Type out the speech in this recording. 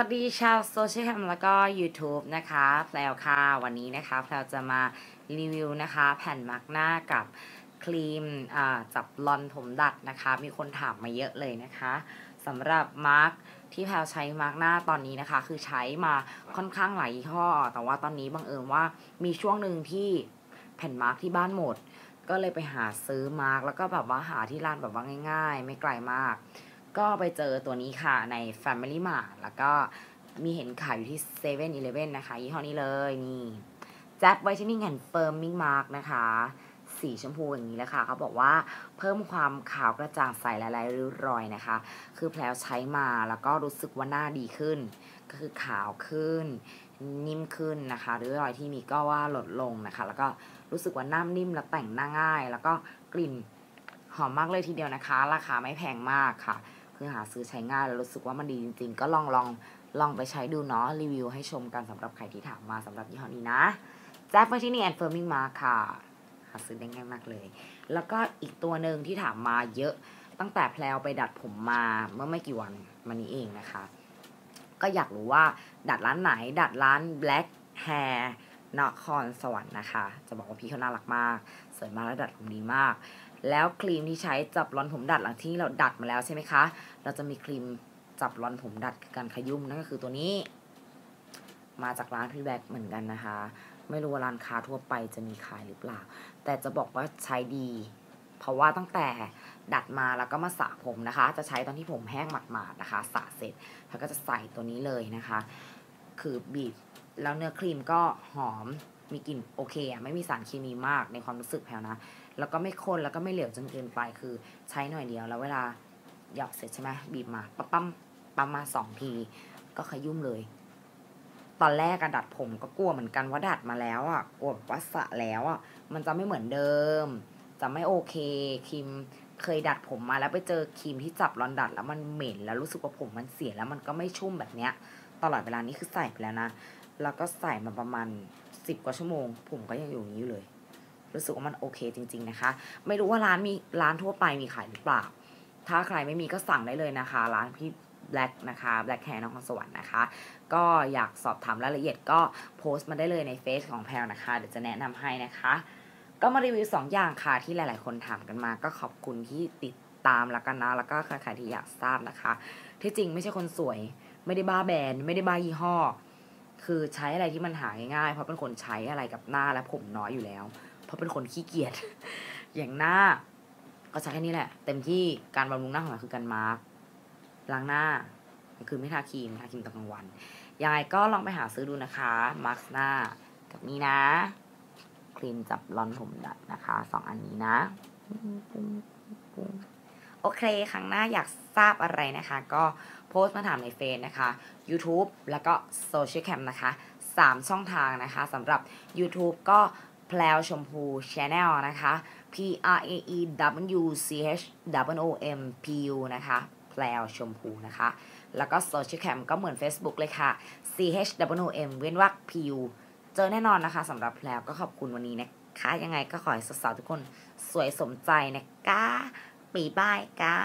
วัสดีชาวโซเชียลแคมแล้วก็ YouTube นะคะแพลวค่ะวันนี้นะคะแพลวจะมารีวิวนะคะ แผ่นมาร์กหน้ากับครีมจับลอนผมดัดนะคะ มีคนถามมาเยอะเลยนะคะสำหรับมาร์กที่แพลวใช้มาร์กหน้าตอนนี้นะคะ คือใช้มาค่อนข้างหลายยี่ห้อ แต่ว่าตอนนี้บังเอิญว่ามีช่วงหนึ่งที่แผ่นมาร์กที่บ้านหมด ก็เลยไปหาซื้อมาร์กแล้วก็แบบว่าหาที่ร้านแบบว่าง่าย ๆ ไม่ไกลมาก ก็ไปเจอตัวนี้ค่ะใน Family Mart แล้วก็มีเห็นขายอยู่ที่7 e เ e ่ e อนะคะ ยี่ห้อนี้เลยนี่แจ็คไวท์เทนนิ่งแอนด์เฟิร์มมิ่งมาร์กนะคะ สีชมพูอย่างนี้แหละค่ะ เขาบอกว่าเพิ่มความขาวกระจ่างใสละลายริ้วรอยนะคะ คือแพลวใช้มาแล้วก็รู้สึกว่าหน้าดีขึ้น ก็คือขาวขึ้น นิ่มขึ้นนะคะริ้วรอยที่มีก็ว่าลดลงนะคะ แล้วก็รู้สึกว่าหน้านิ่มและแต่งหน้าง่าย แล้วก็กลิ่นหอมมากเลยทีเดียวนะคะ ราคาไม่แพงมากค่ะ คือหาซื้อใช้ง่ายแล้วรู้สึกว่ามันดีจริง ๆ ก็ลองลองลองไปใช้ดูเนาะรีวิวให้ชมกันสำหรับใครที่ถามมาสำหรับยี่ห้อนี้นะแจ็คเฟอร์ชินี่แอนด์เฟิร์มิงมาค่ะหาซื้อได้ง่ายมากเลย แล้วก็อีกตัวหนึ่งที่ถามมาเยอะตั้งแต่แพลวไปดัดผมมาเมื่อไม่กี่วันมานี้เองนะคะ ก็อยากรู้ว่าดัดร้านไหน ดัดร้าน Black Hair นครสวรรค์นะคะ จะบอกว่าพี่เขาน่ารักมาก สวยมากและดัดผมดีมาก แล้วครีมที่ใช้จับรอนผมดัดหลังที่เราดัดมาแล้วใช่ไหมคะ เราจะมีครีมจับรอนผมดัดการขยุ่มนั่นก็คือตัวนี้ มาจากร้านพี่แบ็กเหมือนกันนะคะ ไม่รู้ว่าร้านค้าทั่วไปจะมีขายหรือเปล่า แต่จะบอกว่าใช้ดี เพราะว่าตั้งแต่ดัดมาแล้วก็มาสระผมนะคะ จะใช้ตอนที่ผมแห้งหมาดๆนะคะสระเสร็จแล้วก็จะใส่ตัวนี้เลยนะคะ คือบีบแล้วเนื้อครีมก็หอม มีกลิ่นโอเคอะไม่มีสารเคมีมากในความรู้สึกแพลนะ แล้วก็ไม่ข้นแล้วก็ไม่เหลวจนเกินไปคือใช้หน่อยเดียว แล้วเวลาหยอกเสร็จใช่ไหมบีบมาปั๊มปั๊มปั๊มมาสองที ก็ขยุ่มเลย ตอนแรกอะดัดผมก็กลัวเหมือนกันว่าดัดมาแล้วอะกลัวว่าสะแล้วอะมันจะไม่เหมือนเดิม จะไม่โอเคครีมเคยดัดผมมาแล้วไปเจอครีมที่จับรอนดัดแล้วมันเหม็นแล้วรู้สึกว่าผมมันเสียแล้วมันก็ไม่ชุ่มแบบเนี้ย ตลอดเวลานี้คือใส่ไปแล้วนะ แล้วก็ใส่มาประมาณสิบกว่าชั่วโมง ผมก็ยังอยู่นี้อยู่เลย รู้สึกว่ามันโอเคจริง ๆนะคะ ไม่รู้ว่าร้านมีร้านทั่วไปมีขายหรือเปล่า ถ้าใครไม่มีก็สั่งได้เลยนะคะ ร้านพี่แบล็กนะคะแบล็กแฮร์นครสวรรค์นะคะ ก็อยากสอบถามรายละเอียดก็โพสต์มาได้เลยในเฟซของแพลนะคะ เดี๋ยวจะแนะนำให้นะคะ ก็มารีวิว 2 อย่างค่ะที่หลาย ๆ คนถามกันมา ก็ขอบคุณที่ติดตามแล้วกันนะ แล้วก็ใครๆที่อยากทราบนะคะ ที่จริงไม่ใช่คนสวย ไม่ได้บ้าแบรนด์ ไม่ได้บ้ายี่ห้อ คือใช้อะไรที่มันหาง่ายๆเพราะเป็นคนใช้อะไรกับหน้าและผมน้อยอยู่แล้ว เพราะเป็นคนขี้เกียจอย่างหน้า ก็ใช้แค่นี้แหละ เต็มที่การบำรุงหน้าของเราคือการมาร์กล้างหน้าคือไม่ทาครีมทาครีมตอนกลางวันยังไงก็ลองไปหาซื้อดูนะคะมาร์กหน้ากับนี้นะครีมจับรอนผมดัดนะคะสองอันนี้นะ โอเค ครั้งหน้าอยากทราบอะไรนะคะ ก็โพสต์มาถามในเฟซนะคะ YouTube แล้วก็โซเชียลแคมนะคะ 3 ช่องทางนะคะสำหรับ YouTube ก็แพลวชมพู Channel นะคะ P R A E W C H W O M P U นะคะแพลวชมพูนะคะ แล้วก็โซเชียลแคมก็เหมือน Facebook เลยค่ะ C H W O M เว้นวรรค P U เจอแน่นอนนะคะสำหรับแพลวก็ขอบคุณวันนี้นะคะ ยังไงก็ขอให้สาวๆทุกคนสวยสมใจนะก้า ปีบายก้า